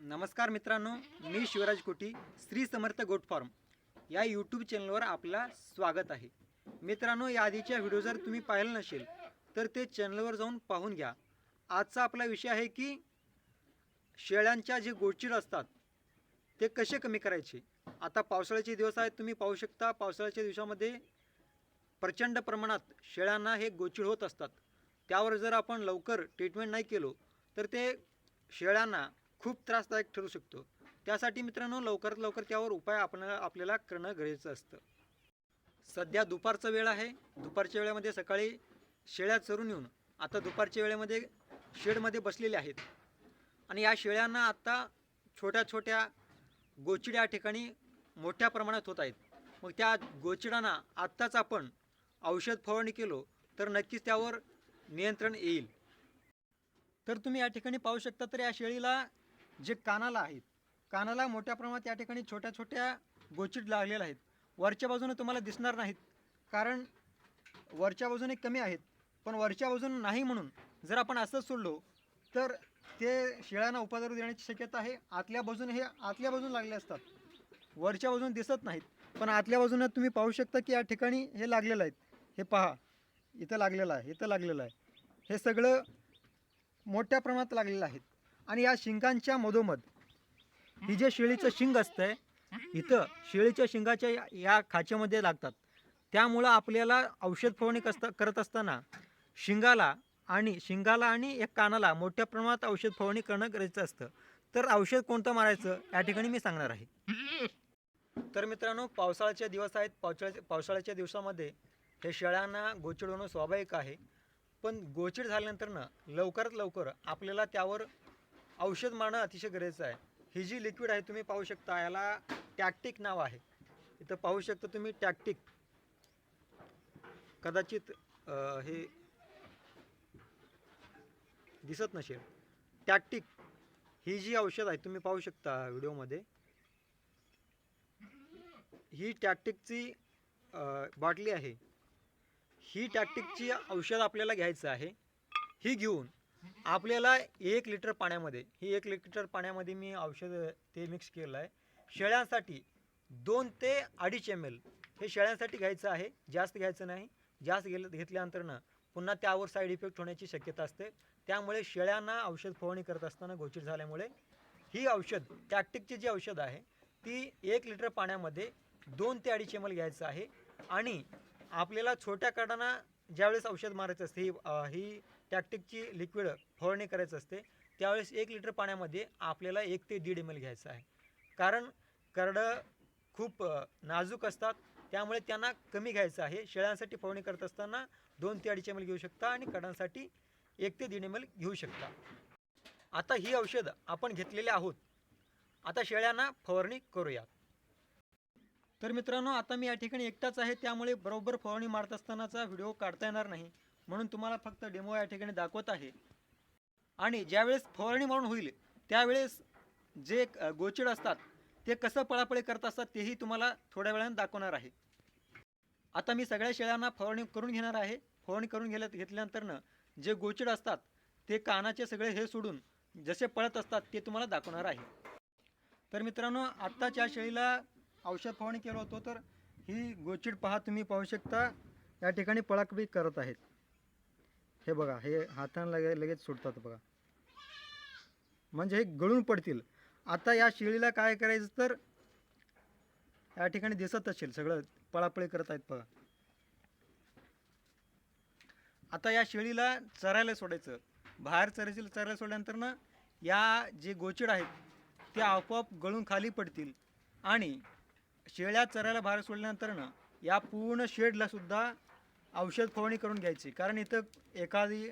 नमस्कार मित्रांनो मी शिवराज कोटी श्री समर्थ गोट फार्म. या यूट्यूब चॅनलवर आपला स्वागत आहे. मित्रांनो या आधीच्या व्हिडिओ जर तुम्ही पाहिलं नसेल तर ते चॅनलवर जाऊन पाहून घ्या. आजचा आपला विषय आहे की शेळ्यांच्या जे गोडचिड असतात ते कसे कमी करायचे? आता पावसाळ्याचे दिवस आहेत तुम्ही पाहू शकता पावसाळ्याच्या दिवसामध्ये प्रचंड प्रमाणात शेळ्यांना हे गोचिड होत असतात. त्यावर जर आपण लवकर ट्रीटमेंट नाही केलो तर ते शेळ्यांना खूप त्रासदायक ठरू शकतो. त्यासाठी मित्रांनो लवकरात लवकर त्यावर उपाय आपण आपल्याला करणं गरजेचं असतं. सध्या दुपारचा वेळ आहे. दुपारच्या वेळेमध्ये सकाळी शेळ्या चरून येऊन आता दुपारच्या वेळेमध्ये शेडमध्ये बसलेले आहेत. आणि या शेळ्यांना आत्ता छोट्या छोट्या गोचिड्या ठिकाणी मोठ्या प्रमाणात होत आहेत. मग त्या गोचिडांना आत्ताच आपण औषध फवारणी केलो तर नक्कीच त्यावर नियंत्रण येईल. तर तुम्ही या ठिकाणी पाहू शकता तर या शेळीला जे कानाला आहेत. कानाला मोठ्या प्रमाणात या ठिकाणी छोट्या छोट्या गोचिड लागलेल्या आहेत. वरच्या बाजूने तुम्हाला दिसणार नाहीत. कारण वरच्या बाजूने कमी आहेत. पण वरच्या बाजूने नाही म्हणून जर आपण असंच सोडलो तर ते शेळ्यांना उपद्रव देण्याची शक्यता आहे. आतल्या बाजूने हे आतल्या बाजूने लागले असतात. वरच्या बाजूने दिसत नाहीत. पण आतल्या बाजूने तुम्ही पाहू शकता की या ठिकाणी हे लागलेलं आहेत. हे पहा. इथं लागलेलं आहे. इथं लागलेलं आहे. हे सगळं मोठ्या प्रमाणात लागलेलं आहेत आणि या शिंगांच्या मधोमध ही जे शेळीचं शिंग असतंय इथं शेळीच्या शिंगाच्या या- या खाचेमध्ये लागतात. त्यामुळं आपल्याला औषध फवारणी कसता करत असताना शिंगाला आणि शिंगाला आणि एक कानाला मोठ्या प्रमाणात औषध फवारणी करणं गरजेचं असतं. तर औषध कोणतं मारायचं या ठिकाणी मी सांगणार आहे. तर मित्रांनो पावसाळ्याचे दिवस आहेत. पावसाळ्याच्या पावसाळ्याच्या दिवसामध्ये हे शेळ्यांना गोचिड होणं स्वाभाविक आहे. पण गोचिड झाल्यानंतरनं लवकरात लवकर आपल्याला त्यावर औषध मारणं अतिशय गरजेचं आहे. ही जी लिक्विड आहे तुम्ही पाहू शकता याला टॅक्टिक नाव आहे. इथं पाहू शकता तुम्ही टॅक्टिक. कदाचित हे दिसत नसेल. टॅक्टिक. ही जी औषध आहे तुम्ही पाहू शकता व्हिडिओमध्ये. ही टॅक्टिकची बाटली आहे. ही टॅक्टिकची औषध आपल्याला घ्यायचं आहे. ही घेऊन आपल्याला एक लिटर पाण्यामध्ये ही एक लिटर पाण्यामध्ये मी औषध ते मिक्स केलं आहे. शेळ्यांसाठी दोन ते अडीच एम एल हे शेळ्यांसाठी घ्यायचं आहे. जास्त घ्यायचं नाही. जास्त घेल घेतल्यानंतर पुन्हा त्यावर साईड इफेक्ट होण्याची शक्यता असते. त्यामुळे शेळ्यांना औषध फवारणी करत असताना गोचिड झाल्यामुळे ही औषध टॅक्टिकची जी औषध आहे ती एक लिटर पाण्यामध्ये दोन ते अडीच एम एल घ्यायचं आहे. आणि आपल्याला छोट्या काडांना ज्यावेळेस औषध मारायचं असते ही ही टॅक्टिकची लिक्विड फवारणी करायचं असते त्यावेळेस एक लिटर पाण्यामध्ये आपल्याला एक ते दीड एम एल घ्यायचं आहे. कारण करडं खूप नाजूक असतात त्यामुळे त्यांना कमी घ्यायचं आहे. शेळ्यांसाठी फवारणी करत असताना दोन ते अडीच एम एल घेऊ शकता आणि कडांसाठी एक ते दीड एम एल घेऊ शकता. आता ही औषध आपण घेतलेली आहोत. आता शेळ्यांना फवारणी करूया तर मित्रांनो आता मी या ठिकाणी एकटाच आहे त्यामुळे बरोबर फवारणी मारत असतानाचा व्हिडिओ काढता येणार नाही. म्हणून तुम्हाला फक्त डेमो या ठिकाणी दाखवत आहे. आणि ज्यावेळेस फवारणी मारून होईल त्यावेळेस जे गोचिड असतात ते कसं पळापळी करत असतात तेही तुम्हाला थोड्या वेळाने दाखवणार आहे. आता मी सगळ्या शेळ्यांना फवारणी करून घेणार आहे. फवारणी करून घेल्या घेतल्यानंतरनं जे गोचिड असतात ते कानाचे सगळे हे सोडून जसे पळत असतात ते तुम्हाला दाखवणार आहे. तर मित्रांनो आत्ताच्या शेळीला औषध फवारणी केलं होतं तर ही गोचिड पहा तुम्ही पाहू शकता. या ठिकाणी पळापळी करत आहेत. हे बघा हे हाताने लगे लगेच सुटतात बघा. म्हणजे हे गळून पडतील. आता या शेळीला काय करायचं तर या ठिकाणी दिसत असेल सगळं पळापळी करत आहेत बघा. आता या शेळीला चरायला सोडायचं. बाहेर चरायची चरायला सोडल्यानंतर ना या जे गोचिड आहेत ते आपोआप गळून खाली पडतील. आणि शेळ्या चरायला बाहेर सोडल्यानंतर ना या पूर्ण शेडला सुद्धा औषध फवारणी करून घ्यायची. कारण इथं एखादी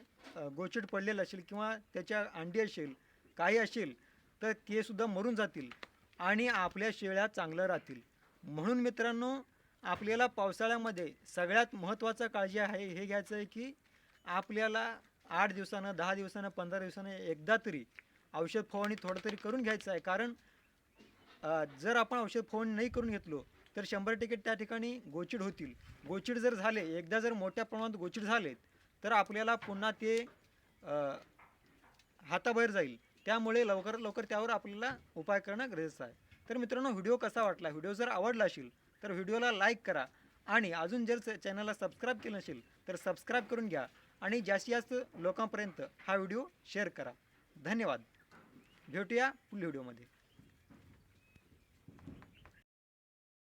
गोचिड पडलेलं असेल किंवा त्याच्या अंडी असेल काही असेल तर ते सुद्धा मरून जातील आणि आपल्या शेळ्या चांगल्या राहतील. म्हणून मित्रांनो आपल्याला पावसाळ्यामध्ये सगळ्यात महत्त्वाचं काळजी आहे हे घ्यायचं आहे की आपल्याला आठ दिवसानं दहा दिवसानं पंधरा दिवसानं एकदा तरी औषध फवारणी थोडं तरी करून घ्यायचं आहे. कारण जर आपण औषध फवारणी नाही करून घेतलो तर शंभर तिकीट त्या ठिकाणी गोचिड होतील. गोचिड जर झाले एकदा जर मोठ्या प्रमाणात गोचिड झालेत तर आपल्याला पुन्हा ते हाताबाहेर जाईल. त्यामुळे लवकरात लवकर त्यावर आपल्याला उपाय करणं गरजेचं आहे. तर मित्रांनो व्हिडिओ कसा वाटला? व्हिडिओ जर आवडला असेल तर व्हिडिओला लाईक करा. आणि अजून जर चॅनलला सबस्क्राईब केलं नसेल तर सबस्क्राईब करून घ्या. आणि जास्तीत जास्त लोकांपर्यंत हा व्हिडिओ शेअर करा. धन्यवाद. भेटूया पुढील व्हिडिओमध्ये.